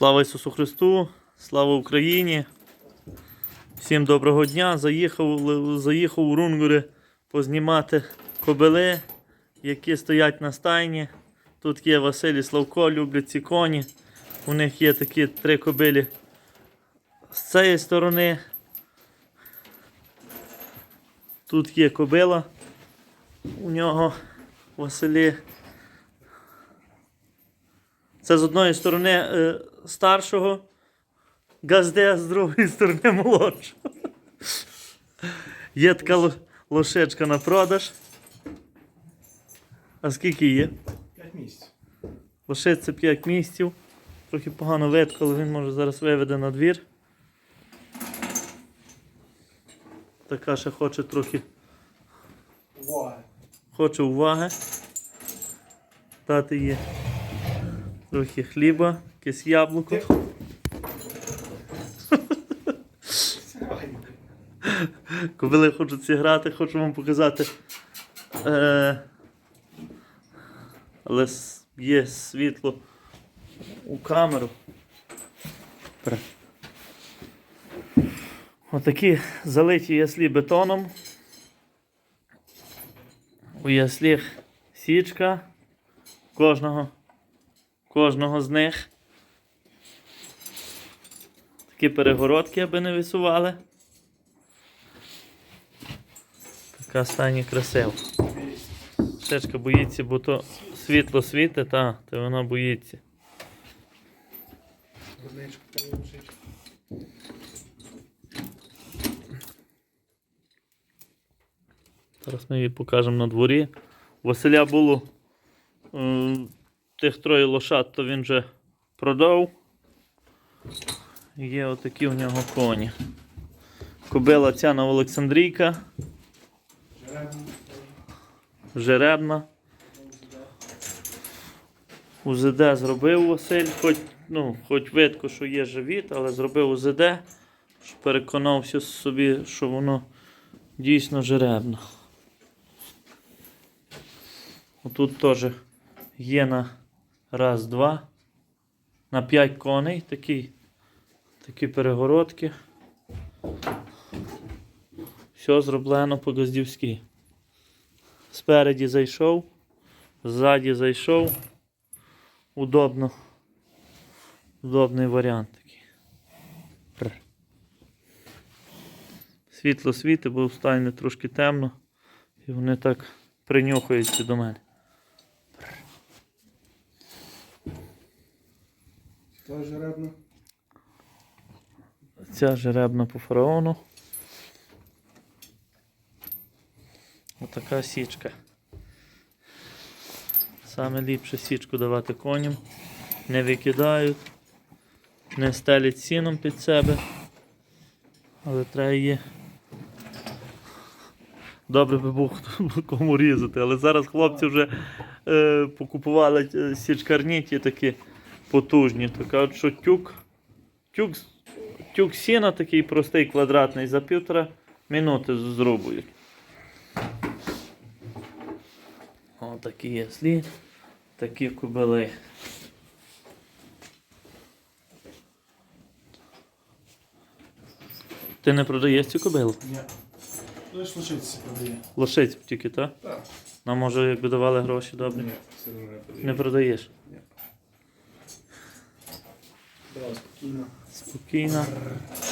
Слава Ісусу Христу, слава Україні. Всім доброго дня. Заїхав, заїхав у Рунгури познімати кобили, які стоять на стайні. Тут є Василь і Славко, люблять ці коні. У них є такі три кобилі з цієї сторони. Тут є кобила у нього Василі. Це з одної сторони е, старшого газди, а з другої сторони молодшого. Є така лошечка на продаж. А скільки є? 5 місяців. Лошиці 5 місяців. Трохи погано видно, але він може зараз виведе на двір. Така ще хоче трохи Увага. хоче уваги. Дати є трохи хліба, якесь яблуко. Коли хочуть зіграти, хочу вам показати. Е, але є світло у камеру. Отакі залиті яслі бетоном. У ясліх січка кожного, кожного з них. Такі перегородки, аби не висували. Така стані красива. Шечка боїться, бо то світло світить, та, то вона боїться. Зараз ми її покажемо на дворі. Василя було е, тих троє лошад, то він вже продав. Є отакі у нього коні. Кобила ця на Олександрійка, жеребна. УЗД зробив Василь, хоч, ну, хоч видко, що є живіт, але зробив УЗД, щоб переконався собі, що воно дійсно жеребно. Отут теж є на раз, два, на п'ять коней такі, такі перегородки. Все зроблено по газдівськи. Спереді зайшов, ззаді зайшов. Удобно. Удобний варіант такий. Пр. Світло світить, бо в трошки темно. І вони так принюхаються до мене. Та жеребно. Ця жеребна по фараону. Отака січка. Саме ліпше січку давати коням. Не викидають, не стелять сіном під себе. Але треба її. Добре би був кому різати. Але зараз хлопці вже е, покупували е, січкарні ті такі потужні. То кажуть, що тюк, тюк, тюк сіна такий простий квадратний за півтора минути з- зрубують. О, такі є слід, такі кубили. Ти не продаєш цю кобилу? Ні. Лиш лошиці продає. Лошиць тільки, так? Так. Нам може, якби давали гроші, добре. Ні, все одно не продає. Не продаєш. Ні. Да, спокійно. Спокійна,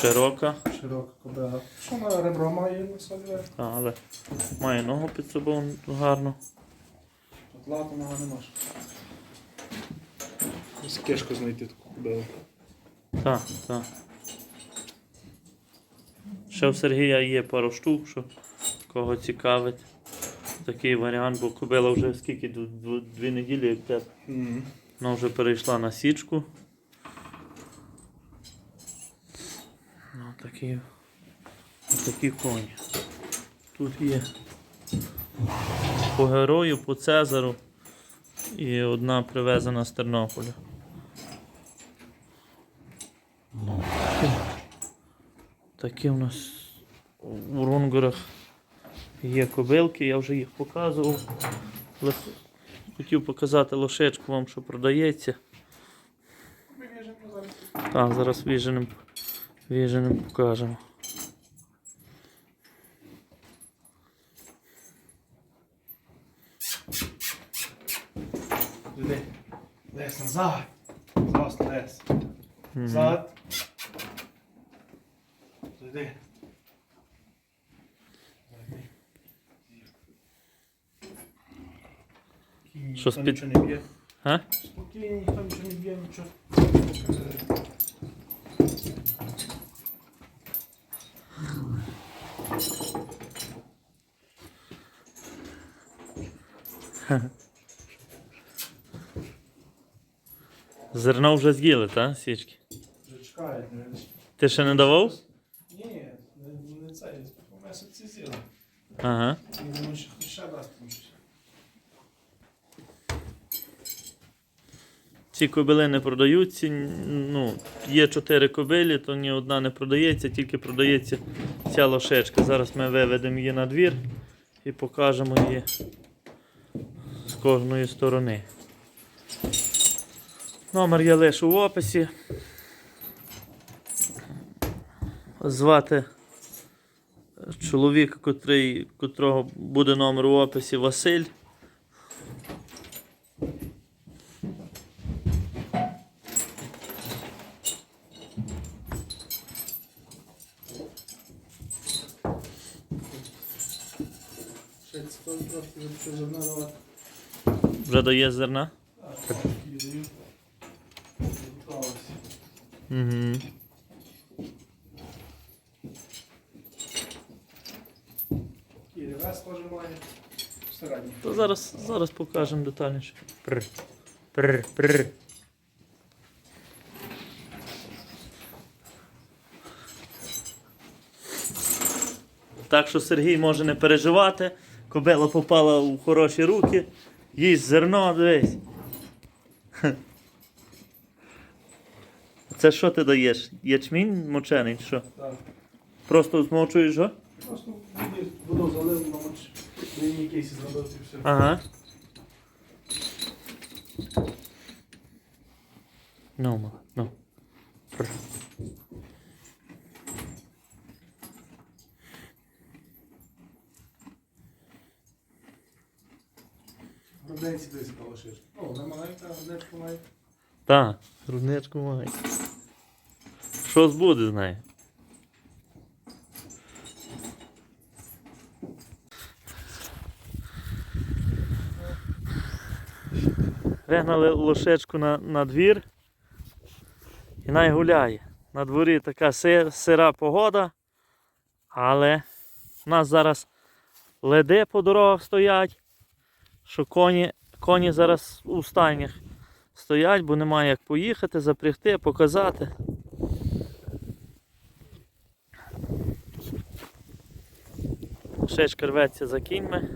широка, Широка кобила. Що на ребро має на собі? та, але має ногу під собою гарно. От лапу нога не може. Ось кишку знайти таку кобилу. Так, так. Ще в Сергія є пару штук, що кого цікавить. Такий варіант, бо кобила вже скільки дві неділі, як те, Угу. вона вже перейшла на січку. Такі, такі коні. Тут є по герою, по Цезару і одна привезена з Тернополя. Такі у нас у рунгурах є кобилки, я вже їх показував. Хотів показати лошечку вам, що продається. Так, зараз віженим, віженим покажемо. Туди. Лес назад. Зас, лес. Мгм. Зад. Туди. Що, спід-? Спокійно, ніхто нічого не б'є, нічого. Зерно вже з'їли, так, січки? Вже чекають, не. Ти ще не давав? Ні, не, не це, по місяці з'їли. Ага. Я думаю, що хоч ще дасть тому що. Ці кобили не продаються. Ну, є чотири кобилі, то ні одна не продається, тільки продається ця лошечка. Зараз ми виведемо її на двір і покажемо її з кожної сторони. Номер я лишу в описі. Звати чоловіка, котрий, котрого буде номер в описі Василь. Вже дає зерна. Так. Угу. І ревес теж має. Середній. То зараз, зараз покажемо детальніше. Пр. Пр. Пр. Так що Сергій може не переживати. Кобила попала у хороші руки. Їсть зерно, дивись. Це що ти даєш? Ячмінь мочений що? Так. Просто змочуєш його? Просто воду залив, мабуть, дрібні кейсі зробив і все. Ага. Ну, мала, ну. Пр. Груденці десь полишиш. О, вона маленька, грудничку має. Та, грудничку має. Що збуде з нею? Вигнали лошечку на, на двір і най гуляє. На дворі така сира погода, але в нас зараз леди по дорогах стоять, що коні, коні зараз у стайнях стоять, бо немає як поїхати, запрягти, показати. Шечка рветься за кіньми,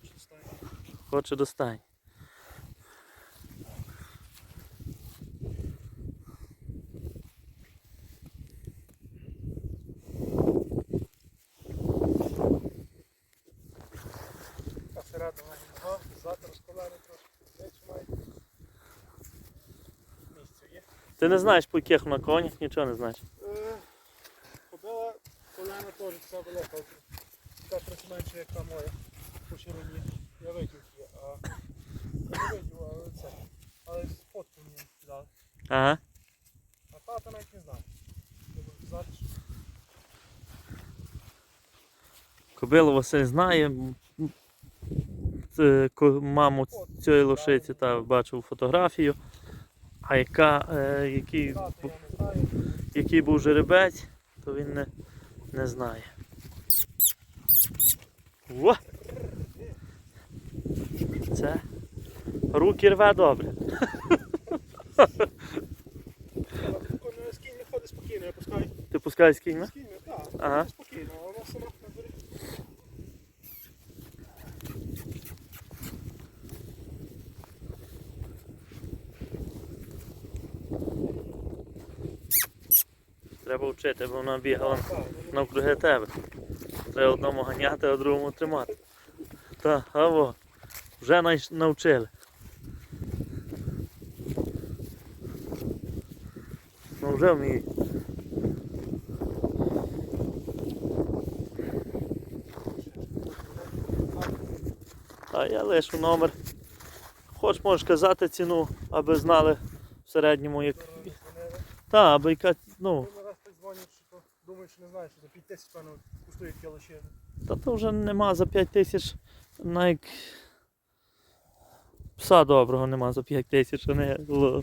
хочу ставити. хоче до стайні. Та середина нога, зад розколений трошки. Десь має. Місце є. Ти не знаєш, по яких на конях, нічого не знаєш. Е, Кобила, колена теж ця велика. Така трохи менше, як та моя. По ширині. Я видів її, а не видів, але це. Але фотку мені дали. Ага. А тата навіть не. Я буду казати, що Василь знає. це ко- Маму цієї лошиці та бачив фотографію. А яка, е, який, тата я не знаю. який був жеребець, то він не, не знає. Во! Це руки рве добре. З кіньми ходить спокійно, я пускаю. Ти пускай з кіньми? Так, спокійно, а вона сама на дворі. Треба вчити, бо вона бігала навкруги тебе. Треба одному ганяти, а другому тримати. Та, аво, вже навчили. Ну вже вміють. А я лишу номер. Хоч можеш казати ціну, аби знали в середньому як. Та, аби яка, ну, Коли раз так дзвонять, що то не знаєш, що за 5 тисяч певно коштує лише. та то вже нема за 5 тисяч, навіть пса доброго нема за 5 тисяч, а не л-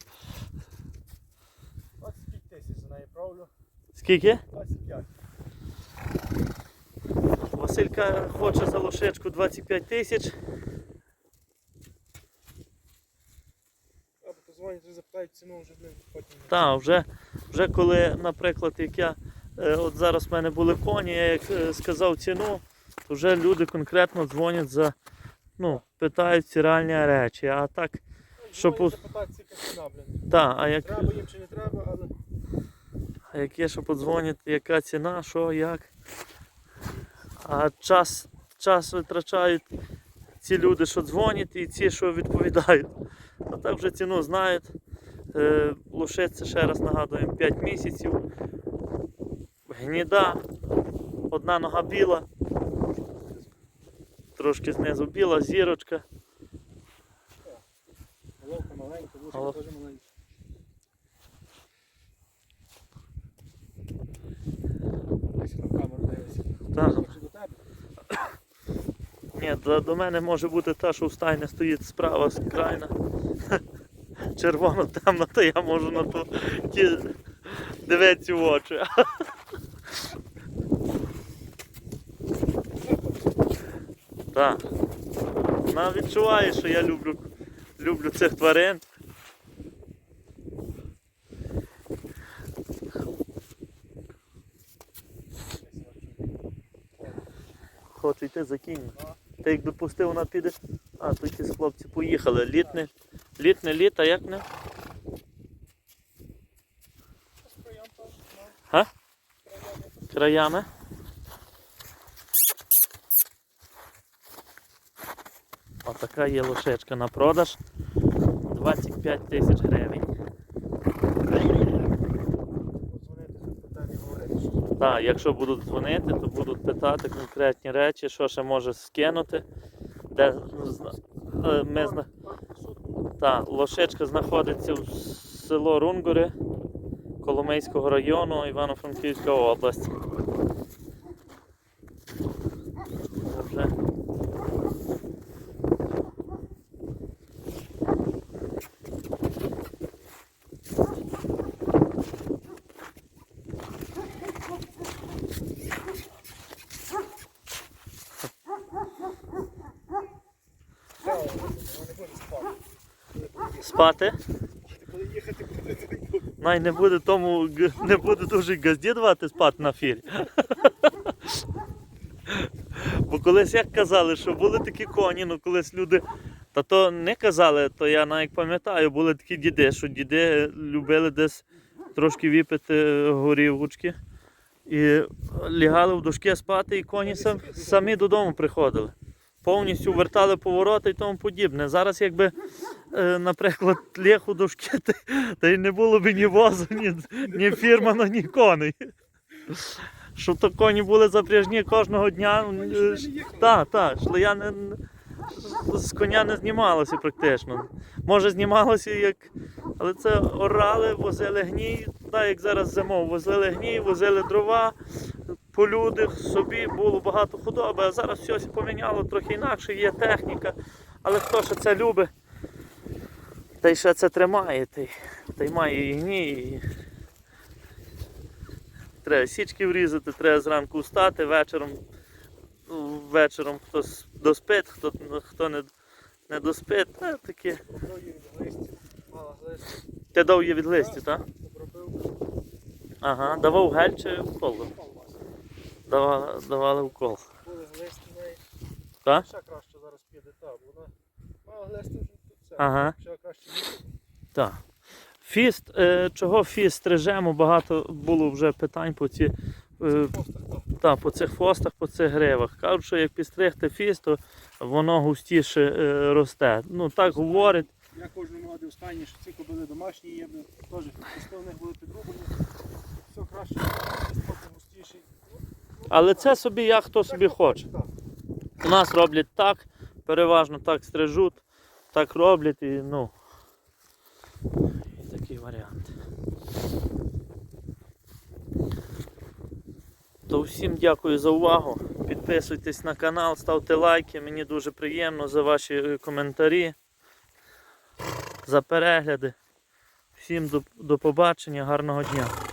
25 тисяч за неї, правильно? Скільки? 25. Василька хоче за лошечку 25 тисяч. Або позвонять запитають ціну вже блин, потім. Та, вже, вже коли, наприклад, як я, от зараз в мене були коні, я як е, сказав ціну, то вже люди конкретно дзвонять за, ну, питають ці реальні речі. А так, щоб та, а як, Треба їм чи не треба, але а як є, що подзвонять, яка ціна, що, як. А час, час витрачають ці люди, що дзвонять, і ці, що відповідають. А так вже ціну знають. Е, Лошиця, ще раз нагадуємо, 5 місяців. Гніда, одна нога біла, трошки знизу біла, зірочка. головка маленька, вушка теж маленька. Так. Ні, до, до мене може бути та, що в стайні стоїть справа крайна. Червоно темно, то я можу на ту ті, дивитися в очі. Так. Вона відчуває, що я люблю, люблю цих тварин. Хочу йти за кінь. Ти якби пустив, вона піде. А, тут ті хлопці поїхали. Літне, літне літ, а як не? Сприйом теж, Краями. Отака є лошечка на продаж. 25 тисяч гривень. Так, якщо будуть дзвонити, то будуть питати конкретні речі, що ще може скинути. Де е, ми зна... Та, лошечка знаходиться в село Рунгури Коломийського району Івано-Франківська область. Спати. Най не буде тому, не буде дуже газді давати спати на фірі. Бо колись як казали, що були такі коні, ну колись люди. Та то не казали, то я навіть пам'ятаю, були такі діди, що діди любили десь трошки випити горівочки. І лягали в дошки спати, і коні сам, самі додому приходили. Повністю вертали повороти і тому подібне. Зараз, якби, е, наприклад, ліг у дошки, та, й не було б ні возу, ні, ні фірмана, ні коней. Щоб то коні були запряжні кожного дня. Не їхали. Так, так, шлея не, з коня не знімалося практично. Може знімалося як. Але це орали, возили гній, так як зараз зимов, возили гній, возили дрова по людях, собі було багато худоби, а зараз все поміняло трохи інакше, є техніка. Але хто ще це любить, та й ще це тримає, та й, та й має і гній. І... Треба січки врізати, треба зранку встати, вечором вечором хтось доспить, хто, хто не, не доспить, та таке. Ти дав її від листі, так? Ага, давав гель чи укол? Давали, давали укол. Були в неї. Так? Ще краще зараз піде, так. Вона мала листи вже тут все. Ага. Ще краще їхати. Так. Фіст, е, чого фіст стрижемо, багато було вже питань по ці. Е, та, по цих хвостах, по цих гривах. Кажуть, що як підстригти фіст, то воно густіше е, росте. Ну так говорять. Я кожному радив останні, що ці кобили домашні є, теж кусти у них були підрубані. Все краще, трохи густіший. Але це собі як хто собі хоче. У нас роблять так, переважно так стрижуть, так роблять і ну. І такий варіант. То всім дякую за увагу. Підписуйтесь на канал, ставте лайки. Мені дуже приємно за ваші е, коментарі, за перегляди. Всім до, до побачення, гарного дня.